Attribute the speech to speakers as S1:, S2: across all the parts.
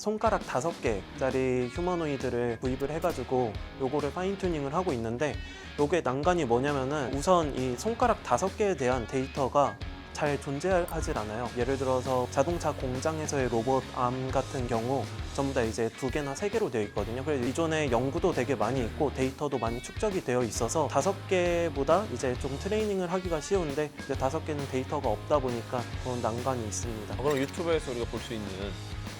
S1: 손가락 다섯 개짜리 휴머노이드를 구입을 해가지고 요거를 파인 튜닝을 하고 있는데 요게 난관이 뭐냐면은 우선 이 손가락 다섯 개에 대한 데이터가 잘 존재하지 않아요. 예를 들어서 자동차 공장에서의 로봇 암 같은 경우 전부 다 이제 두 개나 세 개로 되어 있거든요. 그래서 이전에 연구도 되게 많이 있고 데이터도 많이 축적이 되어 있어서 다섯 개보다 이제 좀 트레이닝을 하기가 쉬운데 이제 다섯 개는 데이터가 없다 보니까 그런 난관이 있습니다.
S2: 아, 그럼 유튜브에서 우리가 볼 수 있는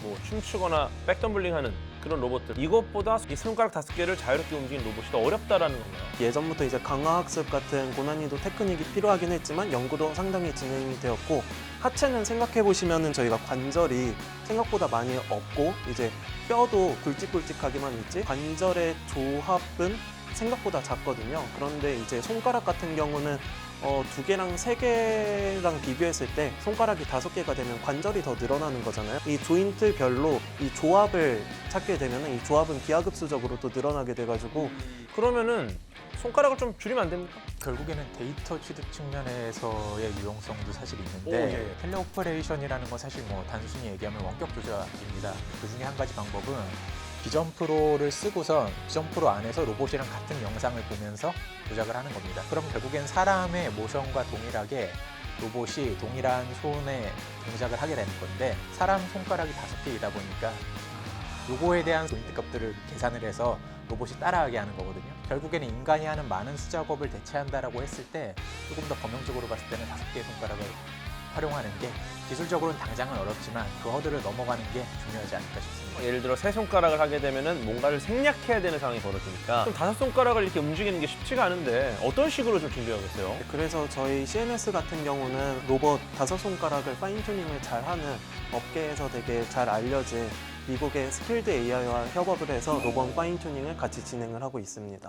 S2: 뭐 춤추거나 백덤블링하는 그런 로봇들 이것보다 이 손가락 다섯 개를 자유롭게 움직이는 로봇이 더 어렵다라는 건가요?
S1: 예전부터 이제 강화학습 같은 고난이도 테크닉이 필요하긴 했지만 연구도 상당히 진행이 되었고 하체는 생각해 보시면은 저희가 관절이 생각보다 많이 없고 이제 뼈도 굵직굵직하기만 있지 관절의 조합은 생각보다 작거든요. 그런데 이제 손가락 같은 경우는 어, 두 개랑 세 개랑 비교했을 때 손가락이 다섯 개가 되면 관절이 더 늘어나는 거잖아요. 이 조인트별로 이 조합을 찾게 되면 이 조합은 기하급수적으로 또 늘어나게 돼가지고
S2: 그러면은 손가락을 좀 줄이면 안 됩니까?
S3: 결국에는 데이터 취득 측면에서의 유용성도 사실
S2: 오,
S3: 있는데
S2: 예.
S3: 텔레오퍼레이션이라는 건 사실 뭐 단순히 얘기하면 원격 조작입니다. 그 중에 한 가지 방법은 비전 프로를 쓰고선 비전 프로 안에서 로봇이랑 같은 영상을 보면서 조작을 하는 겁니다. 그럼 결국엔 사람의 모션과 동일하게 로봇이 동일한 손의 동작을 하게 되는 건데 사람 손가락이 다섯 개이다 보니까 요거에 대한 조인트 값들을 계산을 해서 로봇이 따라하게 하는 거거든요. 결국에는 인간이 하는 많은 수작업을 대체한다라고 했을 때 조금 더 범용적으로 봤을 때는 다섯 개의 손가락을 활용하는 게 기술적으로는 당장은 어렵지만 그 허들을 넘어가는 게 중요하지 않을까 싶습니다.
S2: 예를 들어 세 손가락을 하게 되면은 뭔가를 생략해야 되는 상황이 벌어지니까 좀 다섯 손가락을 이렇게 움직이는 게 쉽지가 않은데 어떤 식으로 좀 준비하겠어요?
S1: 그래서 저희 CNS 같은 경우는 로봇 다섯 손가락을 파인 튜닝을 잘하는 업계에서 되게 잘 알려진 미국의 스킬드 AI와 협업을 해서 로봇 파인 튜닝을 같이 진행을 하고 있습니다.